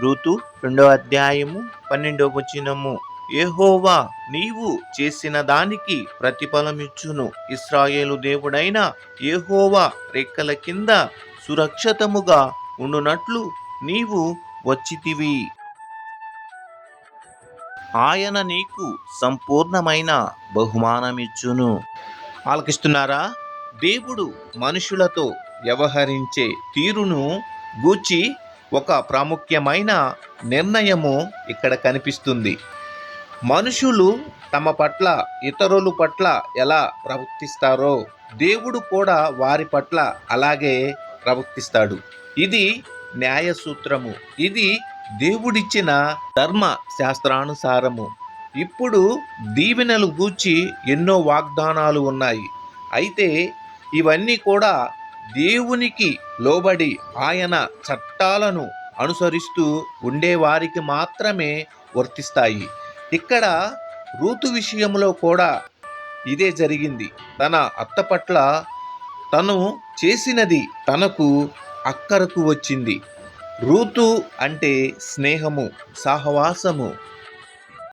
ఋతు రెండో అధ్యాయము పన్నెండో వచనము. ఏహోవా నీవు చేసిన దానికి ప్రతిఫలమిచ్చును. ఇస్రాయేలు దేవుడైన ఏహోవా రెక్కల కింద సురక్షితముగా ఉండునట్లు నీవు వచ్చితివి. ఆయన నీకు సంపూర్ణమైన బహుమానమిచ్చును. ఆలకిస్తున్నారా? దేవుడు మనుషులతో వ్యవహరించే తీరును గూర్చి ఒక ప్రాముఖ్యమైన నిర్ణయము ఇక్కడ కనిపిస్తుంది. మనుషులు తమ పట్ల ఇతరుల పట్ల ఎలా ప్రవర్తిస్తారో దేవుడు కూడా వారి పట్ల అలాగే ప్రవర్తిస్తాడు. ఇది న్యాయ సూత్రము ఇది దేవుడిచ్చిన ధర్మ శాస్త్రానుసారము. ఇప్పుడు దీవెనలు గూర్చి ఎన్నో వాగ్దానాలు ఉన్నాయి. అయితే ఇవన్నీ కూడా దేవునికి లోబడి ఆయన చట్టాలను అనుసరిస్తూ ఉండేవారికి మాత్రమే వర్తిస్తాయి. ఇక్కడ రూతు విషయంలో కూడా ఇదే జరిగింది. తన అత్త పట్ల తను చేసినది తనకు అక్కరకు వచ్చింది. రూతు అంటే స్నేహము సహవాసము.